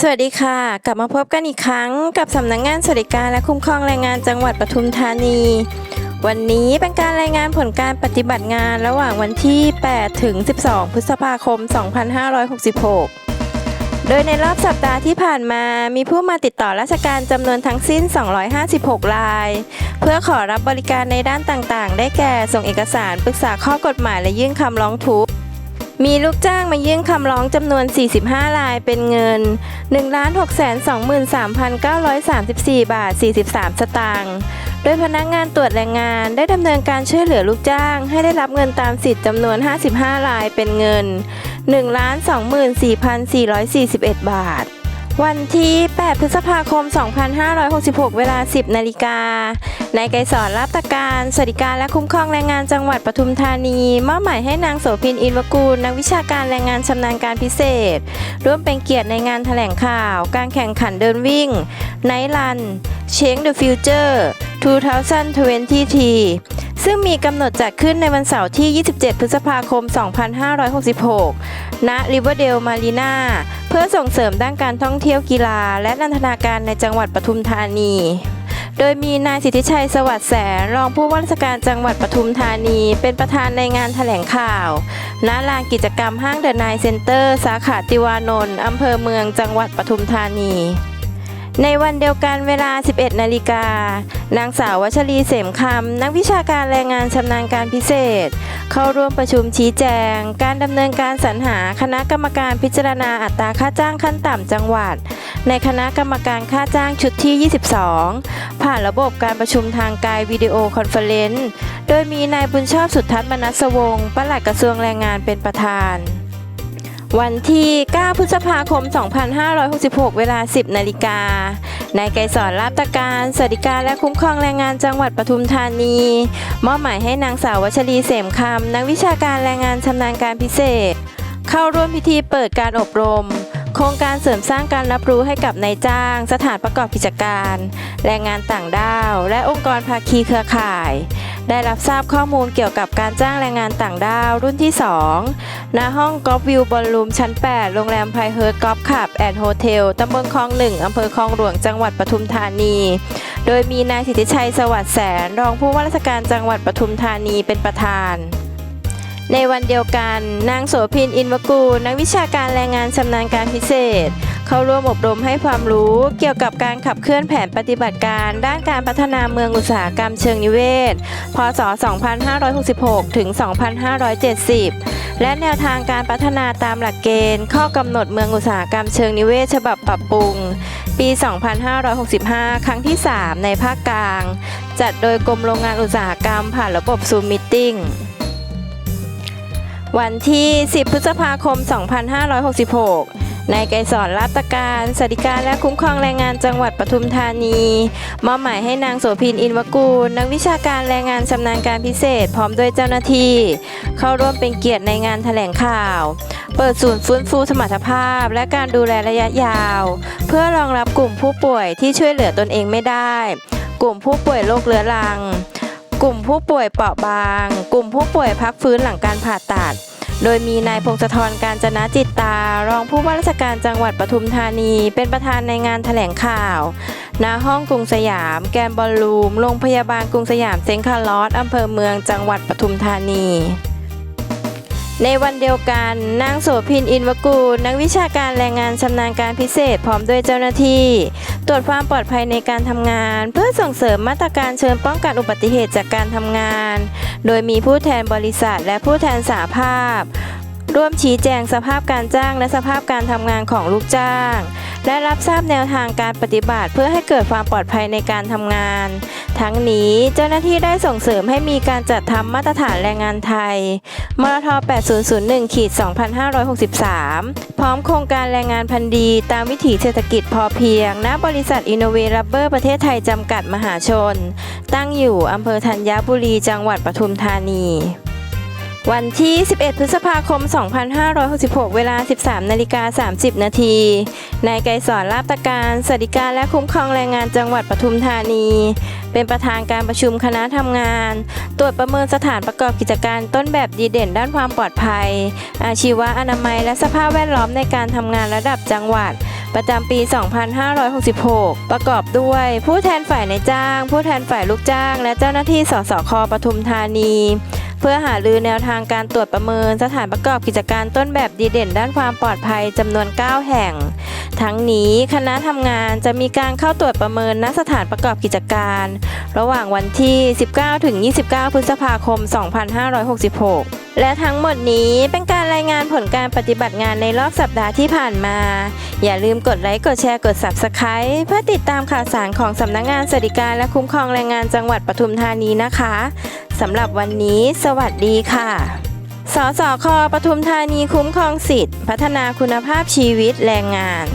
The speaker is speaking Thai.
สวัสดีค่ะ กลับมาพบกันอีกครั้งกับสำนักงานสวัสดิการและคุ้มครองแรงงานจังหวัดปทุมธานี วันนี้เป็นการรายงานผลการปฏิบัติงานระหว่างวันที่ 8 ถึง 12 พฤษภาคม 2566 โดยในรอบสัปดาห์ที่ผ่านมามีผู้มาติดต่อราชการจำนวนทั้งสิ้น 256 ราย เพื่อขอรับบริการในด้านต่างๆ ได้แก่ส่งเอกสารปรึกษาข้อกฎหมายและยื่นคำร้องทุกข์ มีลูกจ้างมายื่นคำร้องจำนวน 45 รายเป็นเงิน 1,623,934 บาท 43 สตางค์โดยพนักงานตรวจแรงงานได้ดำเนินการช่วยเหลือลูกจ้าง ให้ได้รับเงินตามสิทธิ์จำนวน 55 รายเป็นเงิน 1,24,441 บาท วันที่ 8 พฤษภาคม 2566 เวลา 10 นาฬิกา นายไกรสอนรับตการ สวัสดิการและคุ้มครองแรงงานจังหวัดปทุมธานี มอบหมายให้นางโสพินอินวกูล นักวิชาการแรงงานชำนาญการพิเศษ ร่วมเป็นเกียรติในงานแถลงข่าว การแข่งขันเดินวิ่ง Night Run Change the Future 2020ซึ่งมีกำหนดจัดขึ้นในวันเสาร์ที่ 27 พฤษภาคม 2566ณ Riverdale Marina เพื่อส่งเสริมด้านการท่องเที่ยวกีฬา และนันทนาการในจังหวัดปทุมธานี โดยมีนายสิทธิชัยสวัสดิ์แสนรองผู้ว่าราชการจังหวัดปทุมธานี เป็นประธานในงานแถลงข่าว ณ ลานกิจกรรมห้างเดอะไนเซ็นเตอร์ สาขาติวานนท์อำเภอเมืองจังหวัดปทุมธานีในวันเดียวกันเวลา 11 นาฬิกา นางสาววัชรีเสมคำ นักวิชาการแรงงานชำนาญการพิเศษ เข้าร่วมประชุมชี้แจง การดำเนินการสรรหาคณะกรรมการพิจารณาอัตราค่าจ้างขั้นต่ำจังหวัด ในคณะกรรมการค่าจ้างชุดที่ 22 ผ่านระบบการประชุมทางไกลวิดีโอคอนเฟอเรนซ์โดยมีนายบุญชอบสุทธัศน์มนัสวงศ์ปลัดกระทรวงแรงงานเป็นประธาน วันที่ 9 พฤษภาคม 2566 เวลา 10 นาฬิกา นายไกรสอนลาบตะการสวัสดิการและคุ้มครองแรงงานจังหวัดปทุมธานี มอบหมายให้นางสาววัชรีเสมคำนักวิชาการแรงงานชำนาญการพิเศษ เข้าร่วมพิธีเปิดการอบรม โครงการเสริมสร้างการรับรู้ให้กับนายจ้าง สถานประกอบกิจการ แรงงานต่างด้าว และองค์กรภาคีเครือข่าย ได้รับทราบข้อมูลเกี่ยวกับการจ้างแรงงานต่างด้าวรุ่นที่ 2 ณ ห้องกอล์ฟวิวบอลลูมชั้น 8 โรงแรมไพเฮิร์ตกอล์ฟคลับแอนด์โฮเทล ตำบลคลองหนึ่งอำเภอคลองหลวง จังหวัดปทุมธานี โดยมีนายสิทธิชัยสวัสดิ์แสน รองผู้ว่าราชการจังหวัดปทุมธานีเป็นประธานในวันเดียวกัน นางโสพินอินวกูล นักวิชาการแรงงานชำนาญการพิเศษ เข้าร่วมอบรมให้ความรู้เกี่ยวกับการขับเคลื่อนแผนปฏิบัติการ ด้านการพัฒนาเมืองอุตสาหกรรมเชิงนิเวศ พศ 2566 ถึง 2570 และแนวทางการพัฒนาตามหลักเกณฑ์ ข้อกำหนดเมืองอุตสาหกรรมเชิงนิเวศ ฉบับปรับปรุง ปี 2565 ครั้งที่ 3 ในภาคกลาง จัดโดยกรมโรงงานอุตสาหกรรม ผ่านระบบซูมมิทติ้งวันที่ 10 พฤษภาคม 2566 นายไกรสอนลาบตะการสวัสดิการและคุ้มครองแรงงานจังหวัดปทุมธานี มอบหมายให้นางโสพินอินวกูล นักวิชาการแรงงานชำนาญการพิเศษ พร้อมด้วยเจ้าหน้าที่ เข้าร่วมเป็นเกียรติในงานแถลงข่าว เปิดศูนย์ฟื้นฟูสมรรถภาพ และการดูแลระยะยาว เพื่อรองรับกลุ่มผู้ป่วยที่ช่วยเหลือตนเองไม่ได้ กลุ่มผู้ป่วยโรคเรื้อรัง กลุ่มผู้ป่วยเปราะบาง กลุ่มผู้ป่วยพักฟื้นหลังการผ่าตัด โดยมีนายพงศธรการจนะจิตตารองผู้ว่าราชการจังหวัดปทุมธานี เป็นประธานในงานแถลงข่าว ณ ห้องกรุงสยาม แกมบอลลูม โรงพยาบาลกรุงสยามเซนต์คาร์ลอสอำเภอเมืองจังหวัดปทุมธานี ในวันเดียวกันนางโสพินอินวกูล นักวิชาการแรงงานชำนาญการพิเศษพร้อมด้วยเจ้าหน้าที่ ตรวจความปลอดภัยในการทำงาน เพื่อส่งเสริมมาตรการเชิญป้องกันอุบัติเหตุจากการทำงาน โดยมีผู้แทนบริษัทและผู้แทนสาภาพ ร่วมชี้แจงสภาพการจ้างและสภาพการทำงานของลูกจ้าง และรับทราบแนวทางการปฏิบัติ เพื่อให้เกิดความปลอดภัยในการทำงาน ทั้งนี้เจ้าหน้าที่ได้ส่งเสริมให้มีการจัดทำมาตรฐานแรงงานไทย มรท 8001ขีด2563 พร้อมโครงการแรงงานพันธุ์ดีตามวิถีเศรษฐกิจพอเพียง ณ บริษัทอินโนเวรับเบอร์ประเทศไทยจำกัดมหาชน ตั้งอยู่อำเภอธัญบุรี จังหวัดปทุมธานี วันที่ 11 พฤษภาคม 2566 เวลา 13 นาฬิกา 30 นาที นายไกรสอนลาบตะการสวัสดิการและคุ้มครองแรงงานจังหวัดปทุมธานี เป็นประธานการประชุมคณะทำงาน ตรวจประเมินสถานประกอบกิจการต้นแบบดีเด่นด้านความปลอดภัย อาชีวะอนามัย และสภาพแวดล้อมในการทำงานระดับจังหวัด ประจำปี 2566 ประกอบด้วย ผู้แทนฝ่ายในจ้าง ผู้แทนฝ่ายลูกจ้าง และเจ้าหน้าที่สสคปทุมธานี เพื่อหารือแนวทางการตรวจประเมินสถานประกอบกิจการต้นแบบดีเด่นด้านความปลอดภัยจำนวน 9 แห่ง ทั้งนี้คณะทำงานจะมีการเข้าตรวจประเมินณสถานประกอบกิจการ ระหว่างวันที่ 19 ถึง 29 พฤษภาคม 2566และทั้งหมดนี้เป็นการรายงานผลการปฏิบัติงานในรอบสัปดาห์ที่ผ่านมา อย่าลืมกดไลค์ กดแชร์ กด Subscribe เพื่อติดตามข่าวสารของสำนักงานสวัสดิการและคุ้มครองแรงงานจังหวัดปทุมธานีนะคะ สำหรับวันนี้ สวัสดีค่ะ สสคปทุมธานีคุ้มครองสิทธิ์ พัฒนาคุณภาพชีวิตแรงงาน